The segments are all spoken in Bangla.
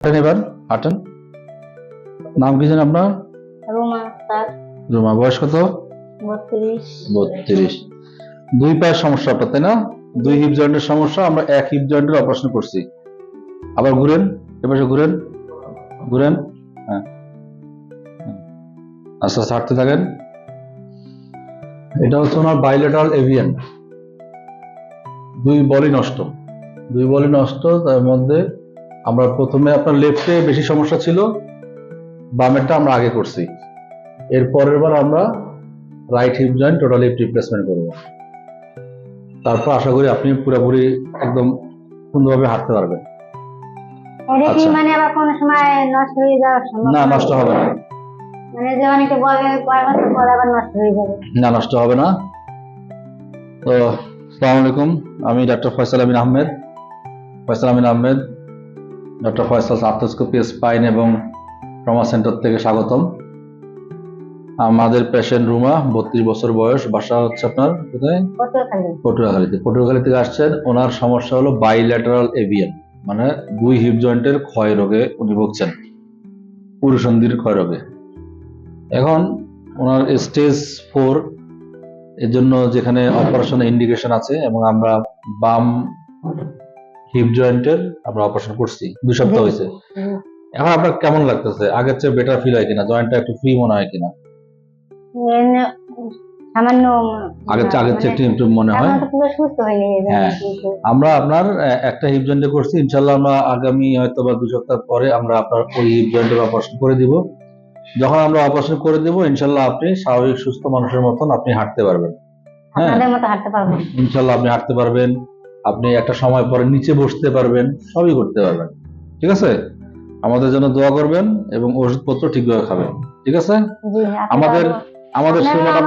হাঁটেন এবার হাঁটেন। নাম কি জানেন আপনার? রোমা রুমা বয়স কত? বত্রিশ। বত্রিশ। দুই পায়ের সমস্যা আপনার তাই না? দুই হিপ জয়েন্টের সমস্যা আমরা এক হিপ জয়েন্টের অপারেশন করছি। আবার ঘুরেন এবার ঘুরেন। ঘুরেন। হ্যাঁ। হ্যাঁ। আস্তে আস্তে হাঁটতে থাকেন। এটা হচ্ছে ওনার বাইলেটারাল এভিয়ান দুই বলই নষ্ট। দুই বলই নষ্ট তার মধ্যে আমরা প্রথমে আপনার লেফটে বেশি সমস্যা ছিল বামেরটা আমরা আগে করছি। এর পরের বার আমরা right hip joint total hip replacement করব। তারপর আশা করি আপনি পুরোপুরি একদম সুন্দরভাবে হাঁটতে পারবেন। কি আচ্ছা। মানে আবার কোনো সময় নষ্ট হয়ে যাওয়ার সম্ভব না নষ্ট হবে না। মানে যে অনেকে বলে কয় বছর পরে আবার নষ্ট হয়ে যাবে। না নষ্ট হবে না। তো সালাম আলাইকুম। আমি doctor Faisal Amin Ahmed. Faisal Amin Ahmed doctor Faisal arthroscopy spine এবং ট্রমা সেন্টার থেকে স্বাগতম। আমাদের পেশেন্ট রুমা বত্রিশ বছর বয়স বাসা হচ্ছে আপনার কোথায়? পটুয়াখালীতে। পটুয়াখালী থেকে আসছেন ওনার সমস্যা হলো বাইল্যাটারাল এভিয়ান মানে দুই হিপ জয়েন্টের ক্ষয় রোগে উনি ভুগছেন। পুরুষন্দির ক্ষয় রোগে। এখন ওনার স্টেজ ফোর এর জন্য যেখানে অপারেশন ইন্ডিকেশন আছে এবং আমরা বাম হিপ জয়েন্টের আমরা অপারেশন করছি। দুই সপ্তাহ হয়েছে এখন আপনার কেমন লাগতেছে? আগের চেয়ে বেটার ফিল হয় কিনা? জয়েন্টটা একটু ফ্রি মনে হয় কিনা? সামান্য আগের চেয়ে আগের চেয়ে একটু মনে হয়? হ্যাঁ। আমরা আপনার একটা হিপ জয়েন্টে করছি। ইনশাল্লাহ আমরা আগামী হয়তো বা দু সপ্তাহ পরে আমরা আপনার ওই হিপ জয়েন্টের অপারেশন করে দিব। যখন আমরা অপারেশন করে দিব ইনশাল্লাহ আপনি স্বাভাবিক সুস্থ মানুষের মতন আপনি হাঁটতে পারবেন। হ্যাঁ। ইনশাল্লাহ আপনি হাঁটতে পারবেন। আপনি একটা সময় পরে নিচে বসতে পারবেন সবই করতে পারবেন। ঠিক আছে? আমাদের জন্য দোয়া করবেন এবং ওষুধপত্র ঠিকভাবে খাবেন। ঠিক আছে? আমাদের আমাদের সেবাটা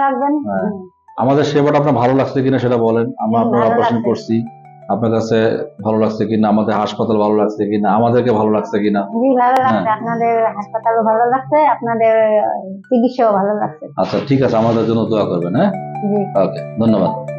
রাখবেন। হ্যাঁ। আমাদের সেবাটা আপনার ভালো লাগছে কিনা সেটা বলেন। আমরা আপনার অপারেশন করছি। আপনার কাছে ভালো লাগছে কিনা আমাদের হাসপাতাল ভালো লাগছে কিনা আমাদেরকে ভালো লাগছে কিনা। জি ভালো লাগছে। হ্যাঁ। আপনাদের হাসপাতালও ভালো লাগছে আপনাদের চিকিৎসাও ভালো লাগছে। আচ্ছা ঠিক আছে। আমাদের জন্য দোয়া করবেন হ্যাঁ? ওকে ধন্যবাদ।